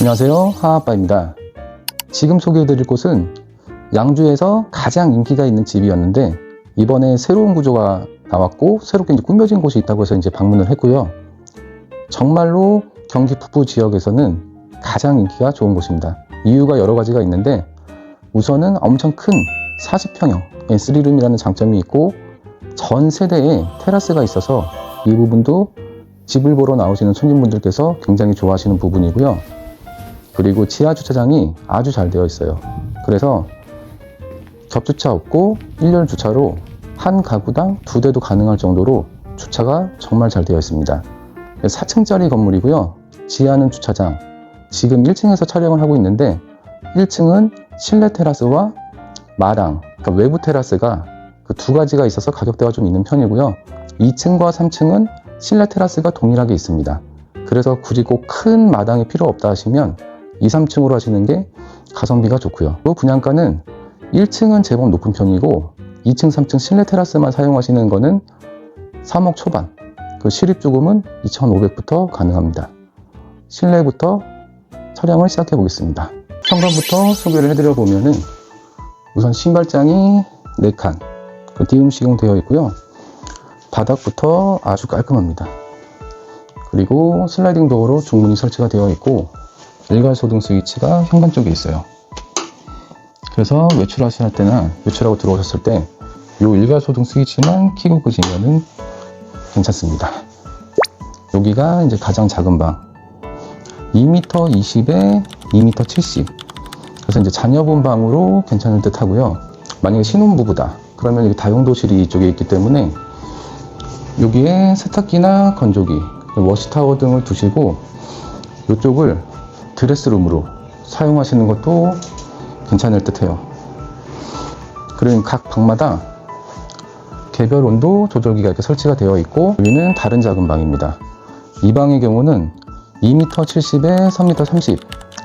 안녕하세요. 하하빠입니다. 지금 소개해드릴 곳은 양주에서 가장 인기가 있는 집이었는데 이번에 새로운 구조가 나왔고 새롭게 이제 꾸며진 곳이 있다고 해서 이제 방문을 했고요. 정말로 경기 북부 지역에서는 가장 인기가 좋은 곳입니다. 이유가 여러 가지가 있는데 우선은 엄청 큰 40평형 쓰리룸이라는 장점이 있고 전 세대에 테라스가 있어서 이 부분도 집을 보러 나오시는 손님분들께서 굉장히 좋아하시는 부분이고요. 그리고 지하 주차장이 아주 잘 되어 있어요. 그래서 겹주차 없고 일렬 주차로 한 가구당 두 대도 가능할 정도로 주차가 정말 잘 되어 있습니다. 4층짜리 건물이고요. 지하는 주차장. 지금 1층에서 촬영을 하고 있는데 1층은 실내 테라스와 마당, 그러니까 외부 테라스가 그 두 가지가 있어서 가격대가 좀 있는 편이고요. 2층과 3층은 실내 테라스가 동일하게 있습니다. 그래서 굳이 꼭 큰 마당이 필요 없다 하시면 2, 3층으로 하시는 게 가성비가 좋고요. 또 분양가는 1층은 제법 높은 편이고 2층, 3층 실내 테라스만 사용하시는 거는 3억 초반. 그 실입주금은 2,500부터 가능합니다. 실내부터 촬영을 시작해 보겠습니다. 현관부터 소개를 해드려 보면은 우선 신발장이 4칸, 그 디움 시공되어 있고요. 바닥부터 아주 깔끔합니다. 그리고 슬라이딩 도어로 중문이 설치가 되어 있고 일괄 소등 스위치가 현관 쪽에 있어요. 그래서 외출하실 때나 외출하고 들어오셨을 때 이 일괄 소등 스위치만 키고 끄시면은 괜찮습니다. 여기가 이제 가장 작은 방. 2m 20에 2m 70. 그래서 이제 자녀분 방으로 괜찮을 듯 하고요. 만약에 신혼부부다. 그러면 여기 다용도실이 이쪽에 있기 때문에 여기에 세탁기나 건조기, 워시타워 등을 두시고 이쪽을 드레스룸으로 사용하시는 것도 괜찮을 듯 해요. 그리고 각 방마다 개별 온도 조절기가 이렇게 설치가 되어 있고 여기는 다른 작은 방입니다. 이 방의 경우는 2m 70에 3m 30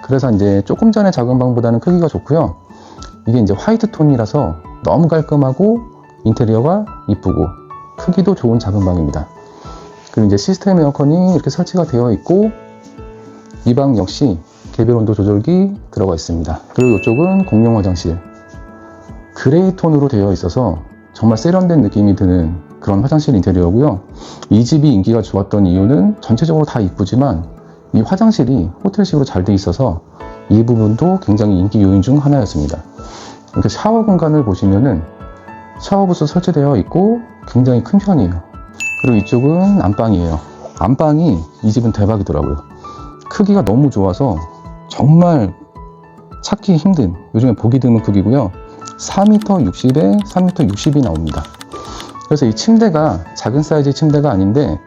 그래서 이제 조금 전에 작은 방보다는 크기가 좋고요. 이게 이제 화이트 톤이라서 너무 깔끔하고 인테리어가 이쁘고 크기도 좋은 작은 방입니다. 그리고 이제 시스템 에어컨이 이렇게 설치가 되어 있고 이 방 역시 개별 온도 조절기 들어가 있습니다. 그리고 이쪽은 공용 화장실. 그레이 톤으로 되어 있어서 정말 세련된 느낌이 드는 그런 화장실 인테리어고요. 이 집이 인기가 좋았던 이유는 전체적으로 다 이쁘지만 이 화장실이 호텔식으로 잘 돼 있어서 이 부분도 굉장히 인기 요인 중 하나였습니다. 이렇게 샤워 공간을 보시면은 샤워 부스 설치되어 있고 굉장히 큰 편이에요. 그리고 이쪽은 안방이에요. 안방이 이 집은 대박이더라고요. 크기가 너무 좋아서 정말 찾기 힘든 요즘에 보기 드문 크기고요. 4m 60에 3m 60이 나옵니다. 그래서 이 침대가 작은 사이즈의 침대가 아닌데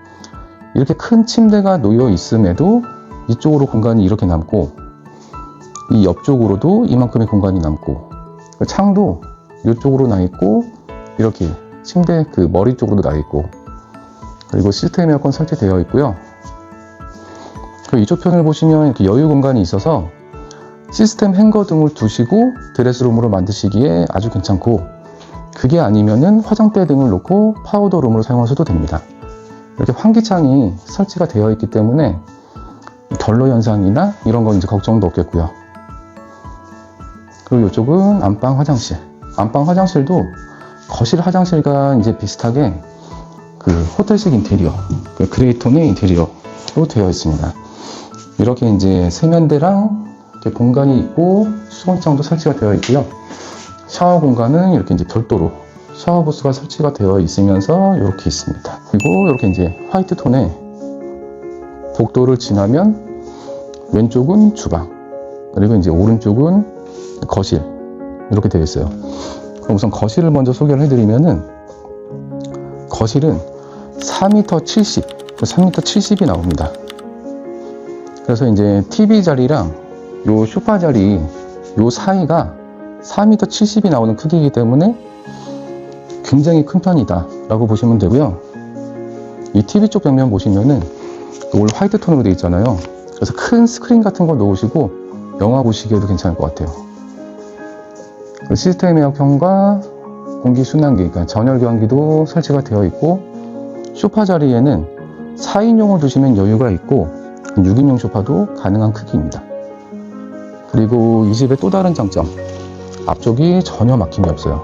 이렇게 큰 침대가 놓여 있음에도 이쪽으로 공간이 이렇게 남고 이 옆쪽으로도 이만큼의 공간이 남고 창도 이쪽으로 나 있고 이렇게 침대 그 머리 쪽으로도 나 있고 그리고 시스템 에어컨 설치되어 있고요. 그리고 이쪽 편을 보시면 이렇게 여유 공간이 있어서 시스템 행거 등을 두시고 드레스룸으로 만드시기에 아주 괜찮고 그게 아니면은 화장대 등을 놓고 파우더룸으로 사용하셔도 됩니다. 이렇게 환기창이 설치가 되어 있기 때문에 결로 현상이나 이런 건 이제 걱정도 없겠고요. 그리고 이쪽은 안방 화장실. 안방 화장실도 거실 화장실과 이제 비슷하게 그 호텔식 인테리어, 그 그레이 톤의 인테리어로 되어 있습니다. 이렇게 이제 세면대랑 이렇게 공간이 있고 수건창도 설치가 되어 있고요. 샤워 공간은 이렇게 이제 별도로 샤워 부스가 설치가 되어 있으면서 이렇게 있습니다. 그리고 이렇게 이제 화이트 톤의 복도를 지나면 왼쪽은 주방, 그리고 이제 오른쪽은 거실 이렇게 되어 있어요. 그럼 우선 거실을 먼저 소개를 해드리면은 거실은 4m 70, 3m 70이 나옵니다. 그래서 이제 TV 자리랑 요 소파 자리 요 사이가 4m 70이 나오는 크기이기 때문에 굉장히 큰 편이다 라고 보시면 되고요. 이 TV 쪽 벽면 보시면은 올 화이트 톤으로 되어 있잖아요. 그래서 큰 스크린 같은 거 놓으시고 영화 보시기에도 괜찮을 것 같아요. 그리고 시스템 에어컨과 공기 순환기 그러니까 전열 교환기도 설치가 되어 있고 소파 자리에는 4인용을 두시면 여유가 있고 6인용 소파도 가능한 크기입니다 그리고 이 집의 또 다른 장점. 앞쪽이 전혀 막힘이 없어요.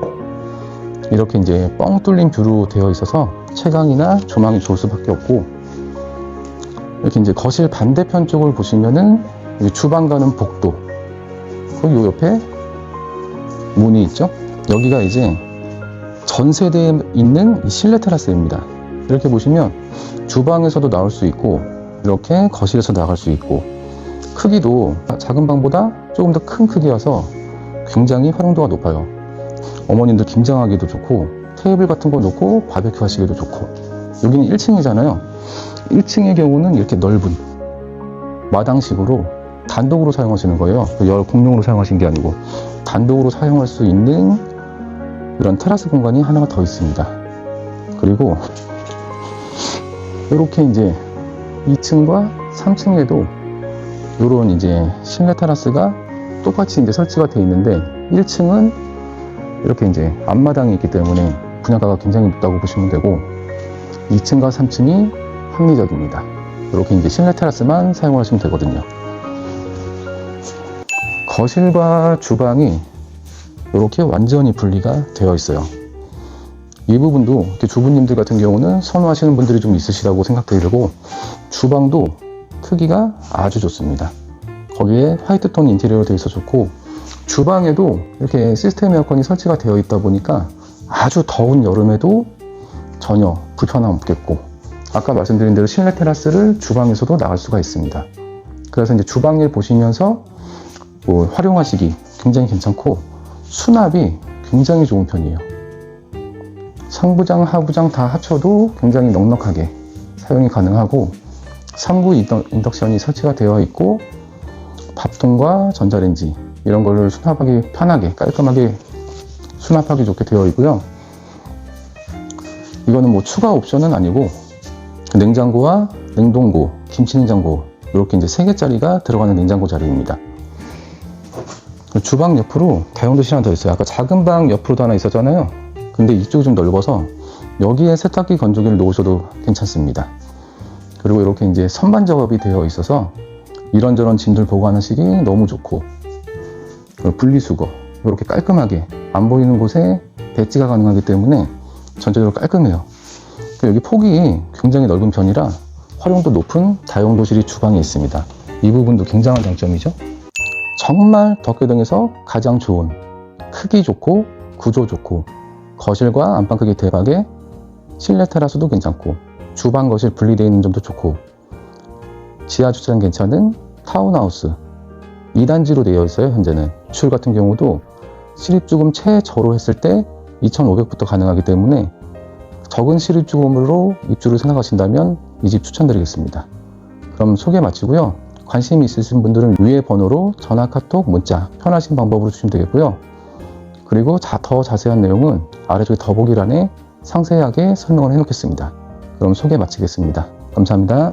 이렇게 이제 뻥 뚫린 뷰로 되어 있어서 채광이나 조망이 좋을 수밖에 없고 이렇게 이제 거실 반대편 쪽을 보시면은 이 주방 가는 복도 그리고 요 옆에 문이 있죠. 여기가 이제 전 세대에 있는 이 실내 테라스입니다. 이렇게 보시면 주방에서도 나올 수 있고 이렇게 거실에서 나갈 수 있고 크기도 작은 방보다 조금 더 큰 크기여서 굉장히 활용도가 높아요. 어머님들 김장하기도 좋고 테이블 같은 거 놓고 바베큐 하시기도 좋고 여기는 1층이잖아요. 1층의 경우는 이렇게 넓은 마당식으로 단독으로 사용하시는 거예요. 그 여러 공용으로 사용하신 게 아니고 단독으로 사용할 수 있는 이런 테라스 공간이 하나가 더 있습니다. 그리고 이렇게 이제 2층과 3층에도 이런 이제 실내 테라스가 똑같이 이제 설치가 되어 있는데 1층은 이렇게 이제 앞마당이 있기 때문에 분양가가 굉장히 높다고 보시면 되고 2층과 3층이 합리적입니다. 이렇게 이제 실내 테라스만 사용하시면 되거든요. 거실과 주방이 이렇게 완전히 분리가 되어 있어요. 이 부분도 주부님들 같은 경우는 선호하시는 분들이 좀 있으시다고 생각되고 주방도 크기가 아주 좋습니다. 거기에 화이트 톤 인테리어로 되어 있어 좋고 주방에도 이렇게 시스템 에어컨이 설치가 되어 있다 보니까 아주 더운 여름에도 전혀 불편함 없겠고 아까 말씀드린 대로 실내 테라스를 주방에서도 나갈 수가 있습니다. 그래서 이제 주방일 보시면서 뭐 활용하시기 굉장히 괜찮고 수납이 굉장히 좋은 편이에요. 상부장, 하부장 다 합쳐도 굉장히 넉넉하게 사용이 가능하고 3구 인덕, 인덕션이 설치가 되어 있고 밥통과 전자레인지 이런 거를 수납하기 편하게 깔끔하게 수납하기 좋게 되어 있고요. 이거는 뭐 추가 옵션은 아니고 냉장고와 냉동고, 김치냉장고 이렇게 이제 세 개짜리가 들어가는 냉장고 자리입니다. 주방 옆으로 다용도실 하나 더 있어요. 아까 작은 방 옆으로도 하나 있었잖아요. 근데 이쪽이 좀 넓어서 여기에 세탁기 건조기를 놓으셔도 괜찮습니다. 그리고 이렇게 이제 선반 작업이 되어 있어서 이런저런 짐들 보관하시기 너무 좋고 분리수거 이렇게 깔끔하게 안 보이는 곳에 배치가 가능하기 때문에 전체적으로 깔끔해요. 여기 폭이 굉장히 넓은 편이라 활용도 높은 다용도실이 주방에 있습니다. 이 부분도 굉장한 장점이죠. 정말 덕계동에서 가장 좋은 크기 좋고 구조 좋고 거실과 안방 크기 대박에 실내 테라스도 괜찮고 주방 거실 분리되어 있는 점도 좋고 지하 주차장 괜찮은 타운하우스 2단지로 되어 있어요 현재는 출 같은 경우도 실입주금 최저로 했을 때 2,500부터 가능하기 때문에 적은 실입주금으로 입주를 생각하신다면 이 집 추천드리겠습니다. 그럼 소개 마치고요. 관심 이 있으신 분들은 위의 번호로 전화, 카톡, 문자 편하신 방법으로 주시면 되겠고요. 그리고 자, 더 자세한 내용은 아래쪽에 더보기란에 상세하게 설명을 해놓겠습니다. 그럼 소개 마치겠습니다. 감사합니다.